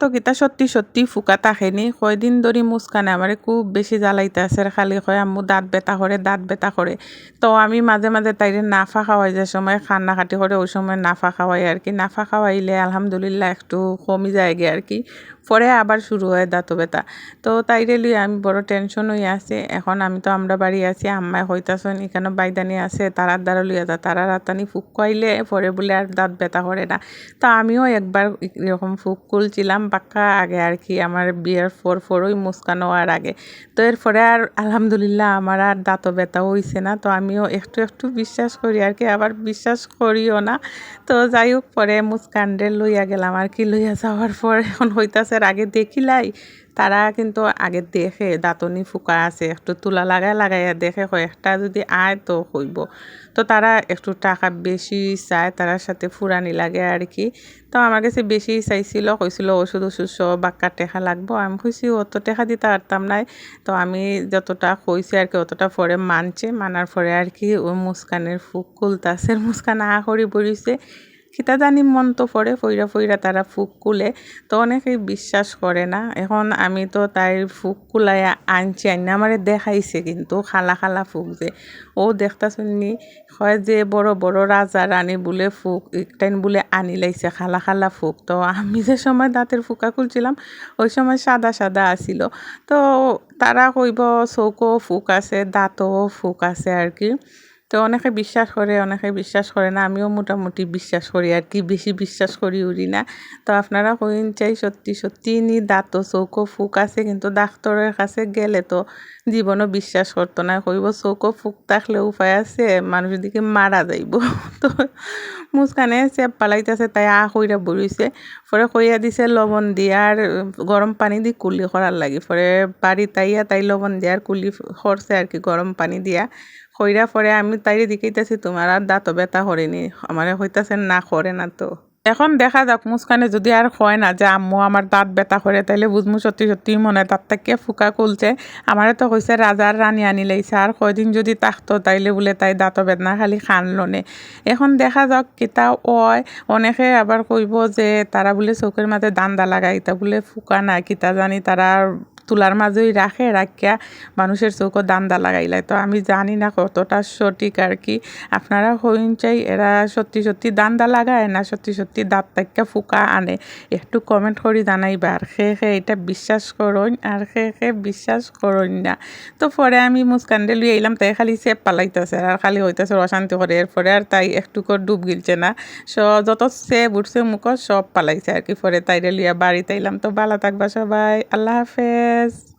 তো কিতা সত্যি সত্যি ফুকা থাকেনি কয়দিন ধরে মুস্কানে আমার খুব বেশি জ্বালাইতে আছে খালি কয়, আম্মু, দাঁত বেতা করে দাঁত বেতা করে তো আমি মাঝে মাঝে তাইরে নাফা খাওয়াই যে সময় খান্না খাটি করে ওই সময় নাফা খাওয়াই আর কি। নাফা খাওয়াইলে আলহামদুলিল্লাহ একটু কমে যায় গে আর কি। পরে আবার শুরু হয় দাঁত ব্যথা তো তাইরে লিয়ে আমি বড় টেনশন হয়ে আছে। এখন আমি তো আমরা বাড়ি আছি আম্মায় হইতাছেন এখানে বাইদানি আছে তারার দ্বারা লইয়া যা তারা রাতানি ফুক কইলে পরে বলে আর দাঁত ব্যথা করে না। তো আমিও একবার এরকম ফুক খুলছিলাম। পাক্কা আগে আর কি, আমার বিয়ের ফোর ওই মুস্কান হওয়ার আগে। তো এরপরে আর আলহামদুলিল্লাহ আমার আর দাঁত ব্যথা হয়েছে না, তো আমিও একটু একটু বিশ্বাস করি আর কি, আবার বিশ্বাস করিও না। তো যাই হোক, পরে মুস্কানডে লইয়া গেলাম আর কি, লইয়া যাওয়ার পর এখন হইতাছে আগে দেখিলাই তারা কিন্তু আগে দেখে, দাঁতনি ফুকা আছে, একটু তুলা লাগাই লাগাইয়া দেখে কয়েকটা যদি আয় তো হইব। তো তারা একটু টাকা বেশি চায়, তারার সাথে ফুরানি লাগে আর কি। তো আমার কাছে বেশি চাইছিল, কইছিল, ওষুধ ওষুধ সব বাক্কা টেকা লাগবো। আমি কইছি অত টেকা দিতে পারতাম নাই। তো আমি যতটা কইছি আর কি, অতটা পরে মানছে। মানার পরে আর কি, ও মুস্কানের ফুক খুলতাছে। মুস্কান আ করি বলিছে খিতা জানি মন তো পড়ে ফইরা ফইরা তারা ফুক কুলে। তো অনেকেই বিশ্বাস করে না। এখন আমি তো তাই ফুক কুলাইয়া আনছি, আইনা আমারে দেখাইছে কিন্তু, খালা খালা ফুক যে। ও দেখতা শুননি হয় যে বড় বড় রাজা রানী বলে ফুক, একটাইন বলে আনি লাইছে, খালা খালা ফুক। তো আমি যে সময় দাঁতের ফুকা খুলছিলাম, ওই সময় সাদা সাদা আসিল তো তারা কইব, চৌকো ফুক আছে, দাঁতও ফুক আছে আর কি। তো অনেকে বিশ্বাস করে, অনেকে বিশ্বাস করে না। আমিও মোটামুটি বিশ্বাস করি আর কি, বেশি বিশ্বাস করি উড়ি না। তো আপনারা কইন চাই সত্যি সত্যি নি দাঁত চৌকো ফুক আছে, কিন্তু ডাক্তরের কাছে গেলে তো জীবনও বিশ্বাস করতো না। কইব চৌকো ফুক থাকলে উপায় আছে, মানুষ দিকে মারা যাইব? তো মুসকানে চেপ পালাইতেছে তাই আ কইরা বুড়িছে পরে কইয়া দিছে লবণ দিয়া আর গরম পানি দি কুলি করার লাগি। পরে বাড়ি তাইয়া তাই লবণ দিয়া আর কুলি করছে আর কি গরম পানি দিয়া। কইরা পরে আমি তাইরে দিকেইতেছি তোমার আর দাঁত ব্যথা করেনি আমার হইতাছে না করে না তো। এখন দেখা যাক মুসকানে যদি আর হয় না, যে আম্মু আমার দাঁত ব্যথা করে, তাইলে বুঝমু সত্যি সত্যি মনে দাঁত থেকে ফুকা খুলছে। আমারে তো কইছে রাজার রানী আনি লাইছে, আর কয়দিন যদি তাকতো, তাইলে বলে তাই দাঁত বেদনা খালি খান লনে এখন দেখা যাক কিতা ওয় অনেকে আবার কইব যে, তারা বলে চোখের মাঝে দান্দা লাগাই তা বলে ফুকা না কিতা জানি, তারা তুলার মাঝেই রাখে, রাখিয়া মানুষের চৌকো দান্দা লাগাইলাই তো আমি জানি না কতটা সঠিক আর কি। আপনারা হইন চাই এরা সত্যি সত্যি দান্দা লাগায় না সত্যি সত্যি দাঁত তাক্কা ফুকা আনে। একটু কমেন্ট করে জানাইবা। আর খে খে এটা বিশ্বাস করইন, আর খে খে বিশ্বাস করইন না। তো পরে আমি মুস্কান্ডে লুই এলাম তাই খালি চেপ পালাইতেছে আর খালি হইতেছে অশান্তি করে। এরপরে আর তাই একটু করে ডুব গিলছে না। স যত চেপ উঠছে মুখ সব পালাইছে আর কি। পরে তাইরে লিয়া বাড়িতে এলাম তো ভালো থাকবা সবাই। আল্লাহ হাফেজ। guys.